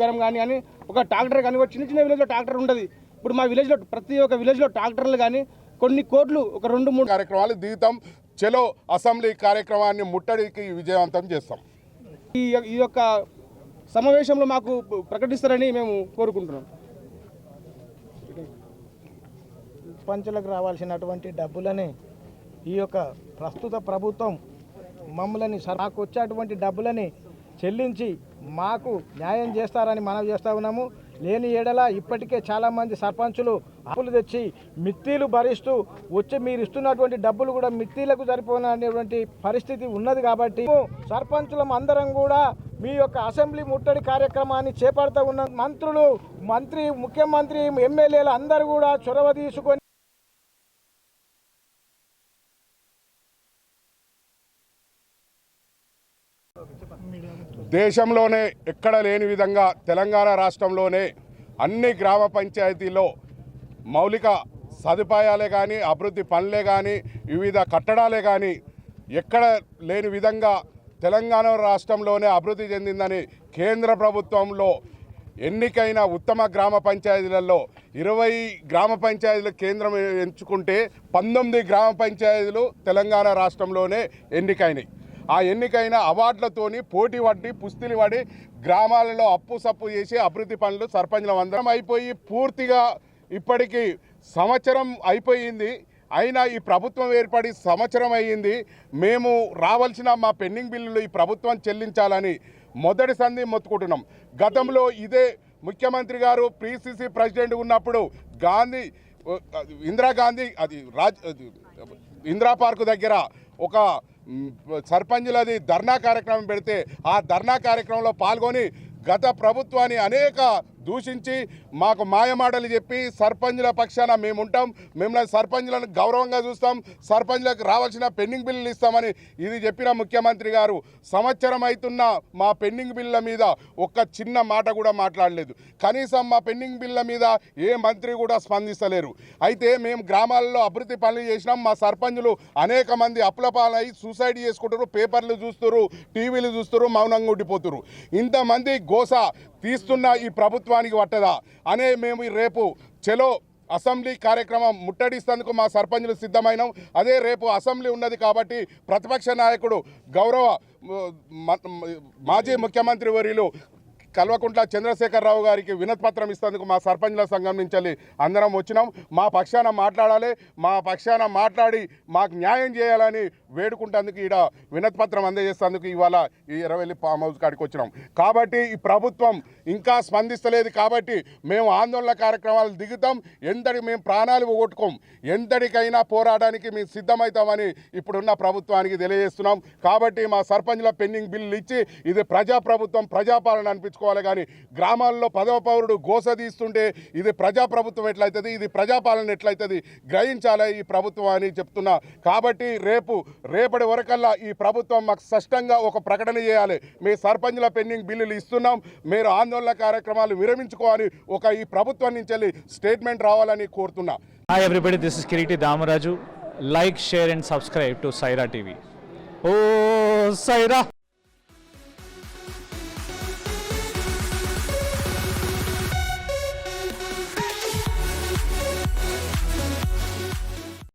గరం కానీ అని ఒక ట్రాక్టర్ కానీ ఒక చిన్న చిన్న విలేజ్లో ట్రాక్టర్ ఉండదు. ఇప్పుడు మా విలేజ్లో ప్రతి ఒక్క విలేజ్లో ట్రాక్టర్లు కానీ కొన్ని కోట్లు ఒక రెండు మూడు కార్యక్రమాలు దిగుతాం చలో అసెంబ్లీ కార్యక్రమాన్ని ముట్టడికి విజయవంతం చేస్తాం. ఈ ఈ యొక్క సమావేశంలో మాకు ప్రకటిస్తారని మేము కోరుకుంటున్నాం. పంచులకు రావాల్సినటువంటి డబ్బులని ఈ యొక్క ప్రస్తుత ప్రభుత్వం మమ్మల్ని సర్- మాకు వచ్చేటువంటి డబ్బులని చెల్లించి మాకు న్యాయం చేస్తారని మనం చేస్తూ ఉన్నాము. లేని ఏడల ఇప్పటికే చాలామంది సర్పంచులు అప్పులు తెచ్చి మిత్తిలు భరిస్తూ వచ్చి మీరు ఇస్తున్నటువంటి డబ్బులు కూడా మిత్తిలకు సరిపోయినటువంటి పరిస్థితి ఉన్నది కాబట్టి సర్పంచులం అందరం కూడా మీ యొక్క అసెంబ్లీ ముట్టడి కార్యక్రమాన్ని చేపడుతూ ఉన్న మంత్రులు మంత్రి ముఖ్యమంత్రి ఎమ్మెల్యేలు అందరూ కూడా చొరవ తీసుకొని దేశంలోనే ఎక్కడ లేని విధంగా తెలంగాణ రాష్ట్రంలోనే అన్ని గ్రామ పంచాయతీల్లో మౌలిక సదుపాయాలే కానీ అభివృద్ధి పనులే కానీ వివిధ కట్టడాలే కానీ ఎక్కడ లేని విధంగా తెలంగాణ రాష్ట్రంలోనే అభివృద్ధి చెందిందని కేంద్ర ప్రభుత్వంలో ఎన్నికైన ఉత్తమ గ్రామ పంచాయతీలలో ఇరవై గ్రామ పంచాయతీల కేంద్రం ఎంచుకుంటే పంతొమ్మిది గ్రామ పంచాయతీలు తెలంగాణ రాష్ట్రంలోనే ఎన్నికైనాయి. ఆ ఎన్నికైన అవార్డులతోని పోటీ పడి పుస్తులు పడి గ్రామాలలో అప్పు సప్పు చేసి అభివృద్ధి పనులు సర్పంచ్లం అందరం అయిపోయి పూర్తిగా ఇప్పటికి సంవత్సరం అయిపోయింది. అయినా ఈ ప్రభుత్వం ఏర్పడి సంవత్సరం అయ్యింది. మేము రావాల్సిన మా పెండింగ్ బిల్లులు ఈ ప్రభుత్వం చెల్లించాలని మొదటి సంధి మొత్తుకుంటున్నాం. గతంలో ఇదే ముఖ్యమంత్రి గారు పిసిసి ప్రెసిడెంట్ ఉన్నప్పుడు గాంధీ ఇందిరాగాంధీ అది రాజ్ ఇందిరా పార్కు దగ్గర ఒక సర్పంచులది ధర్నా కార్యక్రమం పెడితే ఆ ధర్నా కార్యక్రమంలో పాల్గొని గత ప్రభుత్వాన్ని అనేక దూషించి మాకు మాయమాటలు చెప్పి సర్పంచుల పక్షాన మేము ఉంటాం మిమ్మల్ని సర్పంచులను గౌరవంగా చూస్తాం. సర్పంచులకు రావాల్సిన పెండింగ్ బిల్లులు ఇస్తామని ఇది చెప్పిన ముఖ్యమంత్రి గారు. సంవత్సరం అవుతున్న మా పెండింగ్ బిల్ల మీద ఒక్క చిన్న మాట కూడా మాట్లాడలేదు. కనీసం మా పెండింగ్ బిల్ల మీద ఏ మంత్రి కూడా స్పందిస్తలేరు. అయితే మేము గ్రామాల్లో అభివృద్ధి పనులు చేసినాం. మా సర్పంచులు అనేక మంది అప్పుల పాలై సూసైడ్ చేసుకుంటారు. పేపర్లు చూస్తారు టీవీలు చూస్తారు మౌనంగా ఉండిపోతారు. ఇంతమంది గోస తీస్తున్న ఈ ప్రభుత్వానికి పట్టదా? అనే మేము ఈ రేపు చెలో అసెంబ్లీ కార్యక్రమం ముట్టడిస్తేందుకు మా సర్పంచులు సిద్ధమైనాం. అదే రేపు అసెంబ్లీ ఉన్నది కాబట్టి ప్రతిపక్ష నాయకుడు గౌరవ మాజీ ముఖ్యమంత్రి వర్యులు కల్వకుంట్ల చంద్రశేఖరరావు గారికి వినత్పత్రం ఇస్తేందుకు మా సర్పంచ్ల సంఘం నుంచి అందరం వచ్చినాం. మా పక్షాన మాట్లాడాలి. మా పక్షాన మాట్లాడి మాకు న్యాయం చేయాలని వేడుకుంటేందుకు ఈడ వినత్పత్రం అందజేసేందుకు ఇవాళ ఈ ఇరవై ఫామ్ హౌస్ కాడికి వచ్చినాం. కాబట్టి ఈ ప్రభుత్వం ఇంకా స్పందిస్తలేదు కాబట్టి మేము ఆందోళన కార్యక్రమాలు దిగుతాం. ఎంతటి మేము ప్రాణాలు పోగొట్టుకోం ఎంతటికైనా పోరాటానికి మేము సిద్ధమవుతామని ఇప్పుడున్న ప్రభుత్వానికి తెలియజేస్తున్నాం. కాబట్టి మా సర్పంచ్ల పెండింగ్ బిల్లులు ఇచ్చి ఇది ప్రజాప్రభుత్వం ప్రజాపాలన అనిపించుకోవాలి కానీ గ్రామాల్లో పదవ పౌరుడు గోస తీస్తుంటే ఇది ప్రజాప్రభుత్వం ఎట్లయితుంది? ఇది ప్రజాపాలన ఎట్లయితుంది? గ్రహించాలి ఈ ప్రభుత్వం అని చెప్తున్నా. కాబట్టి రేపు రేపటి వరకల్లా ఈ ప్రభుత్వం మాకు స్పష్టంగా ఒక ప్రకటన చేయాలి. మీ సర్పంచ్ల పెండింగ్ బిల్లులు ఇస్తున్నాం. మీరు ఆందోళన కార్యక్రమాలు విరమించుకోవాలి. ఒక ఈ ప్రభుత్వం నుంచి వెళ్ళి స్టేట్మెంట్ రావాలని కోరుతున్నా. Hi everybody this is Kireeti Damaraju like share and subscribe to Saira TV oh Sye Raa